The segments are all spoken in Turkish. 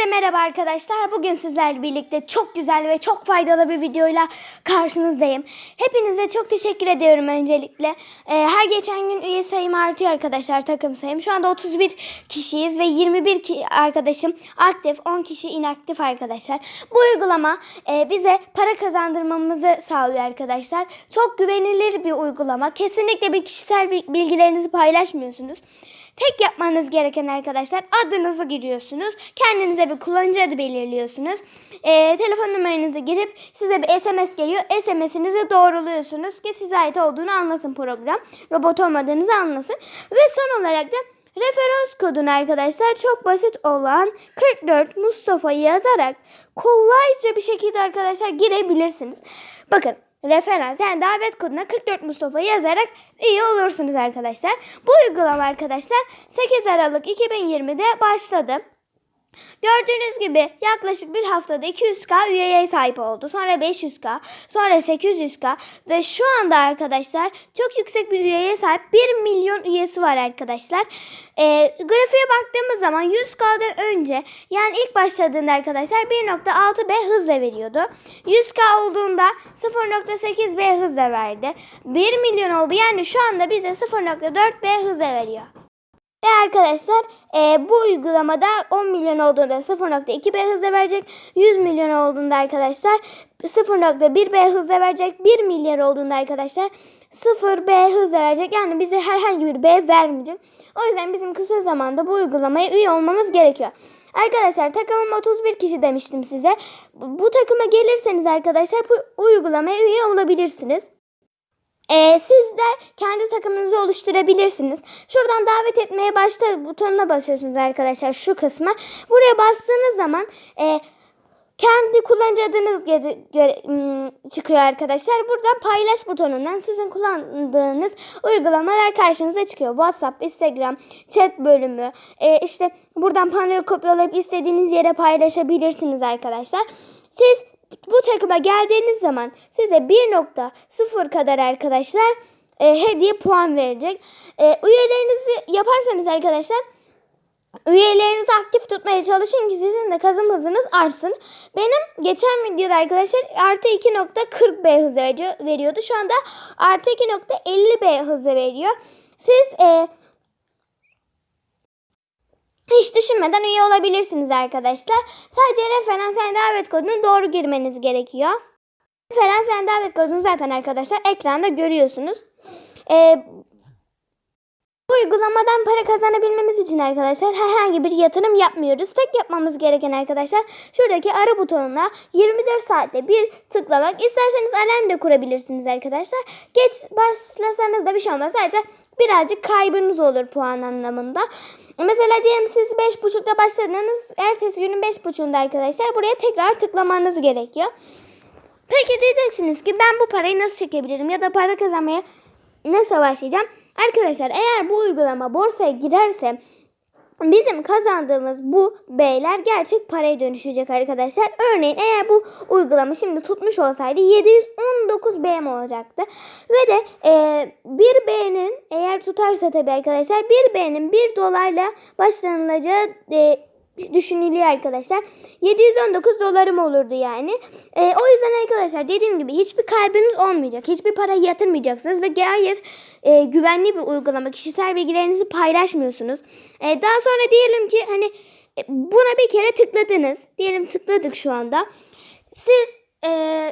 Hepinize merhaba arkadaşlar. Bugün sizlerle birlikte çok güzel ve çok faydalı bir videoyla karşınızdayım. Hepinize çok teşekkür ediyorum öncelikle. Ee, her geçen gün üye sayım artıyor arkadaşlar takım sayım. Şu anda 31 kişiyiz ve 21 ki arkadaşım aktif, 10 kişi inaktif arkadaşlar. Bu uygulama e, bize para kazandırmamızı sağlıyor arkadaşlar. Çok güvenilir bir uygulama. Kesinlikle bir kişisel bilgilerinizi paylaşmıyorsunuz. Tek yapmanız gereken arkadaşlar adınızı giriyorsunuz. Kendinize bir kullanıcı adı belirliyorsunuz. Ee, telefon numaranızı girip size bir SMS geliyor. SMS'inizi doğruluyorsunuz ki size ait olduğunu anlasın program. Robot olmadığınızı anlasın. Ve son olarak da referans kodunu arkadaşlar çok basit olan 44 Mustafa'yı yazarak kolayca bir şekilde arkadaşlar girebilirsiniz. Bakın referans yani davet koduna 44 Mustafa yazarak üye olursunuz arkadaşlar. Bu uygulama arkadaşlar 8 Aralık 2020'de başladı. Gördüğünüz gibi yaklaşık bir haftada 200k üyeye sahip oldu. Sonra 500k, sonra 800k ve şu anda arkadaşlar çok yüksek bir üyeye sahip 1 milyon üyesi var arkadaşlar. Ee, grafiğe baktığımız zaman 100k'dan önce yani ilk başladığında arkadaşlar 1.6b hızla veriyordu. 100k olduğunda 0.8b hızla verdi. 1 milyon oldu yani şu anda bize 0.4b hızla veriyor. Ve arkadaşlar e, bu uygulamada 10 milyon olduğunda 0.2B hızla verecek. 100 milyon olduğunda arkadaşlar 0.1B hızla verecek. 1 milyar olduğunda arkadaşlar 0B hızla verecek. Yani bize herhangi bir B vermeyecek. O yüzden bizim kısa zamanda bu uygulamaya üye olmamız gerekiyor. Arkadaşlar takımım 31 kişi demiştim size. Bu takıma gelirseniz arkadaşlar bu uygulamaya üye olabilirsiniz. Ee, siz de kendi takımınızı oluşturabilirsiniz. Şuradan davet etmeye başla butonuna basıyorsunuz arkadaşlar şu kısma. Buraya bastığınız zaman e, kendi kullanıcı adınız göre, çıkıyor arkadaşlar. Buradan paylaş butonundan sizin kullandığınız uygulamalar karşınıza çıkıyor. WhatsApp, Instagram, chat bölümü. E, işte buradan panoyu kopyalayıp istediğiniz yere paylaşabilirsiniz arkadaşlar. Siz bu takıma geldiğiniz zaman size 1.0 kadar arkadaşlar e, hediye puan verecek. E, üyelerinizi yaparsanız arkadaşlar üyelerinizi aktif tutmaya çalışın ki sizin de kazım hızınız artsın. Benim geçen videoda arkadaşlar artı 2.40B hızı veriyordu. Şu anda artı 2.50B hızı veriyor. Siz e, hiç düşünmeden üye olabilirsiniz arkadaşlar. Sadece referans yani davet kodunu doğru girmeniz gerekiyor. Referans yani davet kodunu zaten arkadaşlar ekranda görüyorsunuz. Ee, bu uygulamadan para kazanabilmemiz için arkadaşlar herhangi bir yatırım yapmıyoruz. Tek yapmamız gereken arkadaşlar şuradaki ara butonuna 24 saatte bir tıklamak. İsterseniz alarm da kurabilirsiniz arkadaşlar. Geç başlasanız da bir şey olmaz. Sadece birazcık kaybınız olur puan anlamında. Mesela diyelim siz 5.30'da başladınız. Ertesi günün 5.30'unda arkadaşlar buraya tekrar tıklamanız gerekiyor. Peki diyeceksiniz ki ben bu parayı nasıl çekebilirim ya da para kazanmaya nasıl başlayacağım? Arkadaşlar eğer bu uygulama borsaya girerse bizim kazandığımız bu B'ler gerçek paraya dönüşecek arkadaşlar. Örneğin eğer bu uygulama şimdi tutmuş olsaydı 719 B mi olacaktı? Ve de e, 1 B'nin eğer tutarsa tabii arkadaşlar 1 B'nin 1 dolarla başlanılacağı e, düşünülüyor arkadaşlar. 719 dolarım olurdu yani. E, o yüzden arkadaşlar dediğim gibi hiçbir kaybınız olmayacak. Hiçbir para yatırmayacaksınız ve gayet e, güvenli bir uygulama. Kişisel bilgilerinizi paylaşmıyorsunuz. E, daha sonra diyelim ki hani e, buna bir kere tıkladınız. Diyelim tıkladık şu anda. Siz e,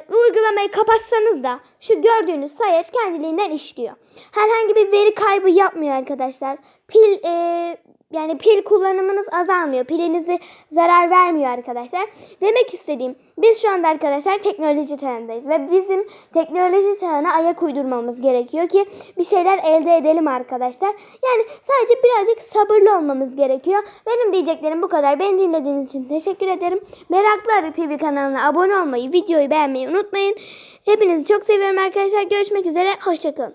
uygulamayı kapatsanız da şu gördüğünüz sayaç kendiliğinden işliyor. Herhangi bir veri kaybı yapmıyor arkadaşlar. Pil e, yani pil kullanımınız azalmıyor. Pilinizi zarar vermiyor arkadaşlar. Demek istediğim biz şu anda arkadaşlar teknoloji çağındayız ve bizim teknoloji çağına ayak uydurmamız gerekiyor ki bir şeyler elde edelim arkadaşlar. Yani sadece birazcık sabırlı olmamız gerekiyor. Benim diyeceklerim bu kadar. Beni dinlediğiniz için teşekkür ederim. Meraklı Arı TV kanalına abone olmayı, videoyu beğenmeyi unutmayın. Hepinizi çok seviyorum arkadaşlar. Görüşmek üzere. Hoşçakalın.